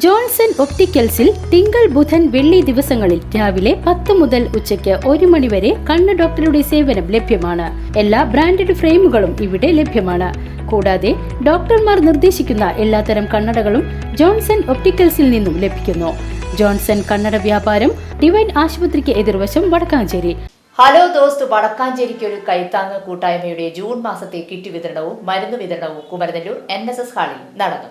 Johnson ഒപ്റ്റിക്കൽസിൽ തിങ്കൾ ബുധൻ വെള്ളി ദിവസങ്ങളിൽ രാവിലെ പത്ത് മുതൽ ഉച്ചയ്ക്ക് ഒരു മണിവരെ കണ്ണ് ഡോക്ടറുടെ സേവനം ലഭ്യമാണ്. എല്ലാ ബ്രാൻഡഡ് ഫ്രെയിമുകളും ഇവിടെ ലഭ്യമാണ്. കൂടാതെ ഡോക്ടർമാർ നിർദ്ദേശിക്കുന്ന എല്ലാത്തരം കണ്ണടകളും ജോൺസൺ ഒപ്റ്റിക്കൽസിൽ നിന്നും ലഭിക്കുന്നു. ജോൺസൺ കണ്ണട വ്യാപാരം ഡിവൈൻ ആശുപത്രിക്ക് എതിർവശം വടക്കാഞ്ചേരി. ഹലോ ദോസ്ത് വടക്കാഞ്ചേരിക്ക് ഒരു കൈത്താങ്ങ് കൂട്ടായ്മയുടെ ജൂൺ മാസത്തെ കിറ്റ് വിതരണവും മരുന്ന് വിതരണവും കുമരനെല്ലൂർ എൻ എസ് എസ് ഹാളിൽ നടന്നു.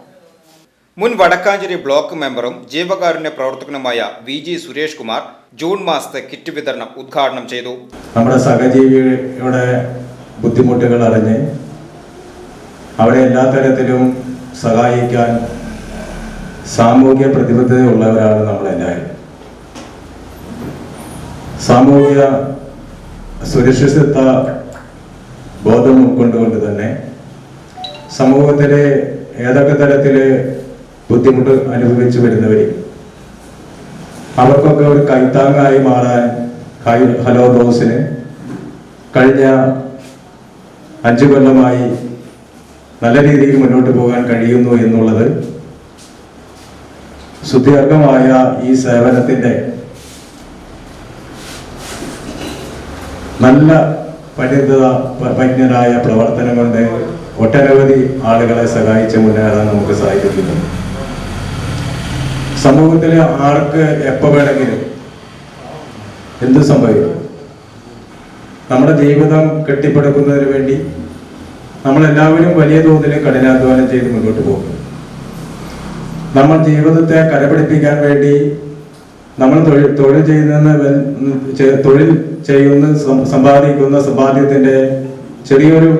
മുൻ വടക്കാഞ്ചേരി ബ്ലോക്ക് മെമ്പറും ജീവകാരുണ്യ പ്രവർത്തകനുമായ V G Suresh Kumar June മാസത്തെ കിറ്റ് വിതരണം ഉദ്ഘാടനം ചെയ്തു. നമ്മുടെ സഹജീവിയുടെ ബുദ്ധിമുട്ടുകൾ അറിഞ്ഞ് അവരെ എല്ലാ തരത്തിലും സഹായിക്കാൻ സാമൂഹ്യ പ്രതിബദ്ധതയുള്ളവരാണ് നമ്മളെല്ലാവരും. സാമൂഹിക സുരക്ഷിതത്വ ബോധം ഉൾക്കൊണ്ടുകൊണ്ട് തന്നെ സമൂഹത്തിലെ ഏതൊക്കെ തരത്തിൽ ബുദ്ധിമുട്ട് അനുഭവിച്ചു വരുന്നവരെ. അവർക്കൊക്കെ ഒരു കൈത്താങ്ങായി മാറാൻ ഹൈ- ഹലോ ദോസിന് കഴിഞ്ഞ അഞ്ചു കൊല്ലമായി നല്ല രീതിയിൽ മുന്നോട്ട് പോകാൻ കഴിയുന്നു എന്നുള്ളത് സുദീർഘമായ ഈ സേവനത്തിന്റെ നല്ല പരിതത പരിജ്ഞരായ പ്രവർത്തനം കൊണ്ട് ഒട്ടനവധി ആളുകളെ സഹായിച്ച് മുന്നേറാൻ നമുക്ക് സാധിക്കുന്നു സമൂഹത്തിലെ ആർക്ക് എപ്പോ വേണമെങ്കിലും എന്ത് സംഭവിക്കും? നമ്മുടെ ജീവിതം കെട്ടിപ്പടുക്കുന്നതിന് വേണ്ടി നമ്മൾ എല്ലാവരും വലിയ തോതിൽ കഠിനാധ്വാനം ചെയ്ത് മുന്നോട്ട് പോകും. നമ്മൾ ജീവിതത്തെ കരപിടിപ്പിക്കാൻ വേണ്ടി നമ്മൾ തൊഴിൽ തൊഴിൽ ചെയ്യുന്ന തൊഴിൽ ചെയ്യുന്ന സമ്പാദിക്കുന്ന സമ്പാദ്യത്തിന്റെ ചെറിയൊരു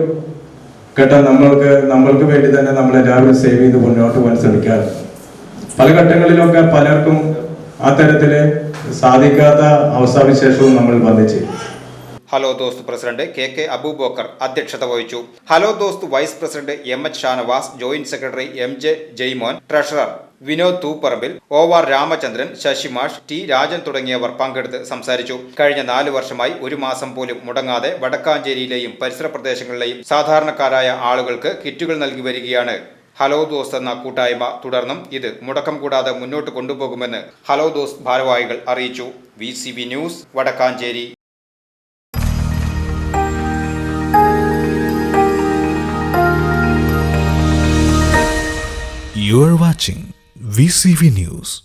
ഘട്ടം നമ്മൾക്ക് നമ്മൾക്ക് വേണ്ടി തന്നെ നമ്മൾ എല്ലാവരും സേവ് ചെയ്ത് മുന്നോട്ട് പോകാൻ ശ്രമിക്കാറുണ്ട്. പല ഘട്ടങ്ങളിലൊക്കെ പലർക്കും ആ തരത്തിൽ സാധിക്കാത്ത അവസ്ഥാവിശേഷവും നമ്മൾ വന്നിച്ചു hello Dost president K K Aboobacker അധ്യക്ഷത വഹിച്ചു. Hello Dost vice president M H Shanavas joint secretary M J Jaimon treasurer Vinod Thupparambil O R Ramachandran ശശിമാഷ് T Rajan തുടങ്ങിയവർ പങ്കെടുത്ത് സംസാരിച്ചു. കഴിഞ്ഞ നാല് വർഷമായി ഒരു മാസം പോലും മുടങ്ങാതെ വടക്കാഞ്ചേരിയിലെയും പരിസര പ്രദേശങ്ങളിലെയും സാധാരണക്കാരായ ആളുകൾക്ക് കിറ്റുകൾ നൽകി വരികയാണ് ഹലോ ദോസ്ത് എന്ന കൂട്ടായ്മ തുടർന്നും ഇത് മുടക്കം കൂടാതെ മുന്നോട്ട് കൊണ്ടുപോകുമെന്ന് ഹലോ ദോസ് ഭാരവാഹികൾ അറിയിച്ചു V news Vadakkanchery You are watching VCV News.